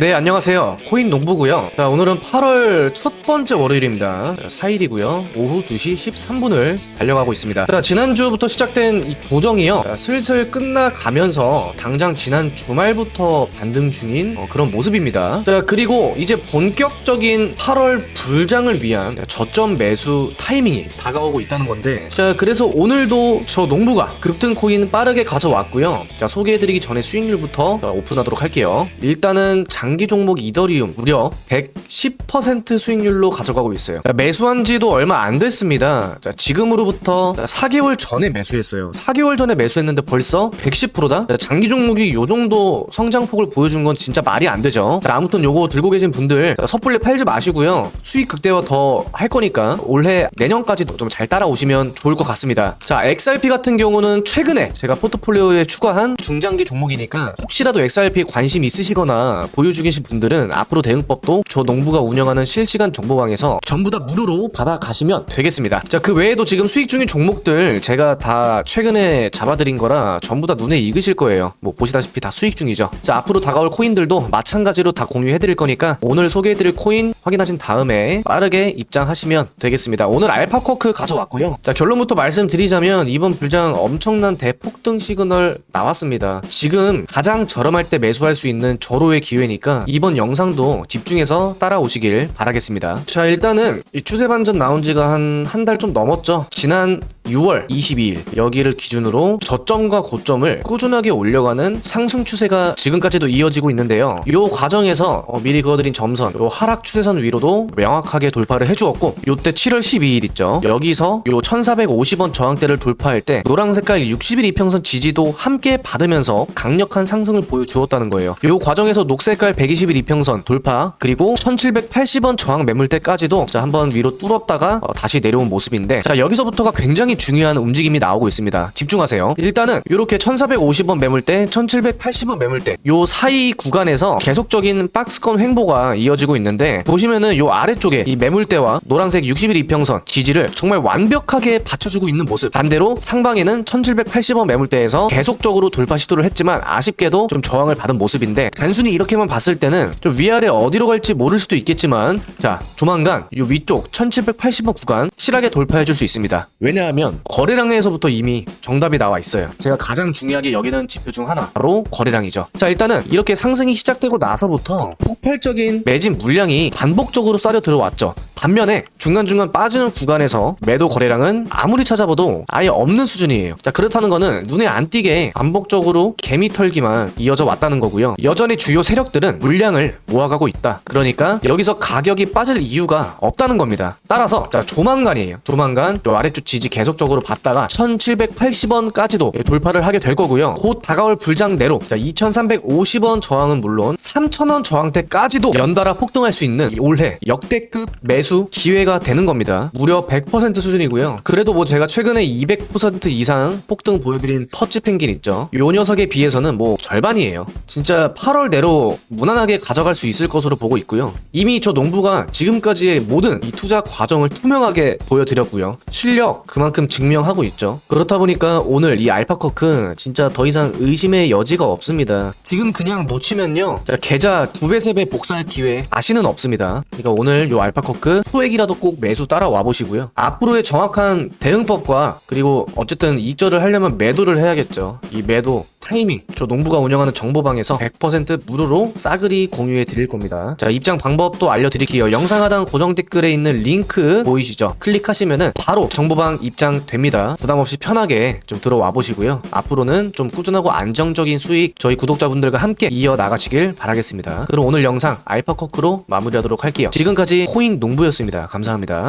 네, 안녕하세요. 코인 농부고요. 자, 오늘은 8월 첫 번째 월요일입니다. 4일이고요. 오후 2시 13분을 달려가고 있습니다. 자, 지난주부터 시작된 이 조정이요. 자, 슬슬 끝나가면서 당장 지난 주말부터 반등 중인 어, 그런 모습입니다. 자, 그리고 이제 본격적인 8월 불장을 위한 저점 매수 타이밍이 다가오고 있다는 건데 자, 그래서 오늘도 저 농부가 급등 코인 빠르게 가져왔고요. 자, 소개해드리기 전에 수익률부터 자, 오픈하도록 할게요. 일단은 장기 종목 이더리움 무려 110% 수익률로 가져가고 있어요. 자, 매수한 지도 얼마 안 됐습니다. 자, 지금으로부터 4개월 전에 매수했어요. 4개월 전에 매수했는데 벌써 110%다? 자, 장기 종목이 요 정도 성장폭을 보여준 건 진짜 말이 안 되죠. 자, 아무튼 요거 들고 계신 분들 자, 섣불리 팔지 마시고요. 수익 극대화 더 할 거니까 올해 내년까지도 좀잘 따라오시면 좋을 것 같습니다. 자, XRP 같은 경우는 최근에 제가 포트폴리오에 추가한 중장기 종목이니까 혹시라도 XRP 관심 있으시거나 보유 중이신 분들은 앞으로 대응법도 저 농부가 운영하는 실시간 정보방에서 전부 다 무료로 받아가시면 되겠습니다. 자, 그 외에도 지금 수익 중인 종목들 제가 다 최근에 잡아드린 거라 전부 다 눈에 익으실 거예요. 뭐 보시다시피 다 수익 중이죠. 자, 앞으로 다가올 코인들도 마찬가지로 다 공유해드릴 거니까 오늘 소개해드릴 코인 확인하신 다음에 빠르게 입장하시면 되겠습니다. 오늘 알파코크 가져왔고요. 자, 결론부터 말씀드리자면 이번 불장 엄청난 대폭등 시그널 나왔습니다. 지금 가장 저렴할 때 매수할 수 있는 절호의 기회니까 이번 영상도 집중해서 따라오시길 바라겠습니다. 자, 일단은 이 추세 반전 나온 지가 한 한 달 좀 넘었죠. 지난 6월 22일 여기를 기준으로 저점과 고점을 꾸준하게 올려가는 상승 추세가 지금까지도 이어지고 있는데요. 이 과정에서 어, 미리 그어드린 점선, 요 하락 추세선 위로도 명확하게 돌파를 해주었고 요때 7월 12일 있죠. 여기서 요 1450원 저항대를 돌파할 때 노랑 색깔 60일 이평선 지지도 함께 받으면서 강력한 상승을 보여주었다는 거예요. 요 과정에서 녹색깔 120일 이평선 돌파 그리고 1780원 저항 매물대까지도 자 한번 위로 뚫었다가 어, 다시 내려온 모습인데 자 여기서부터가 굉장히 중요한 움직임이 나오고 있습니다. 집중하세요. 일단은 이렇게 1450원 매물대, 1780원 매물대 요 사이 구간에서 계속적인 박스권 횡보가 이어지고 있는데 보시면은 요 아래쪽에 이 매물대와 노란색 60일 이평선 지지를 정말 완벽하게 받쳐주고 있는 모습. 반대로 상방에는 1780원 매물대에서 계속적으로 돌파 시도를 했지만 아쉽게도 좀 저항을 받은 모습인데 단순히 이렇게만 봤을 때는 좀 위아래 어디로 갈지 모를 수도 있겠지만 자 조만간 요 위쪽 1780원 구간 실하게 돌파해 줄 수 있습니다. 왜냐하면 거래량에서부터 이미 정답이 나와 있어요. 제가 가장 중요하게 여기는 지표 중 하나 바로 거래량이죠. 자 일단은 이렇게 상승이 시작되고 나서부터 폭발적인 매진 물량이 반복적으로 쌓여 들어왔죠. 반면에 중간중간 빠지는 구간에서 매도 거래량은 아무리 찾아봐도 아예 없는 수준이에요. 자, 그렇다는 거는 눈에 안 띄게 반복적으로 개미 털기만 이어져 왔다는 거고요. 여전히 주요 세력들은 물량을 모아가고 있다. 그러니까 여기서 가격이 빠질 이유가 없다는 겁니다. 따라서 자, 조만간이에요. 조만간 요 아래쪽 지지 계속적으로 받다가 1780원까지도 돌파를 하게 될 거고요. 곧 다가올 불장 내로 자, 2350원 저항은 물론 3000원 저항대까지도 연달아 폭등할 수 있는 이 올해 역대급 매수 기회가 되는 겁니다. 무려 100% 수준이고요. 그래도 뭐 제가 최근에 200% 이상 폭등 보여드린 퍼치 펭귄 있죠. 요 녀석에 비해서는 뭐 절반이에요. 진짜 8월 내로 무난하게 가져갈 수 있을 것으로 보고 있고요. 이미 저 농부가 지금까지의 모든 이 투자 과정을 투명하게 보여드렸고요. 실력 그만큼 증명하고 있죠. 그렇다 보니까 오늘 이 알파커크 진짜 더 이상 의심의 여지가 없습니다. 지금 그냥 놓치면요. 자, 계좌 2배, 3배 복사할 기회 다시는 없습니다. 그러니까 오늘 요 알파커크 소액이라도 꼭 매수 따라와 보시고요. 앞으로의 정확한 대응법과 그리고 어쨌든 이익절을 하려면 매도를 해야겠죠. 이 매도 타이밍 저 농부가 운영하는 정보방에서 100% 무료로 싸그리 공유해 드릴 겁니다. 자 입장 방법도 알려드릴게요. 영상 하단 고정 댓글에 있는 링크 보이시죠? 클릭하시면은 바로 정보방 입장 됩니다. 부담 없이 편하게 좀 들어와 보시고요. 앞으로는 좀 꾸준하고 안정적인 수익 저희 구독자분들과 함께 이어 나가시길 바라겠습니다. 그럼 오늘 영상 알파커크로 마무리하도록 할게요. 지금까지 코인 농부였습니다. 감사합니다.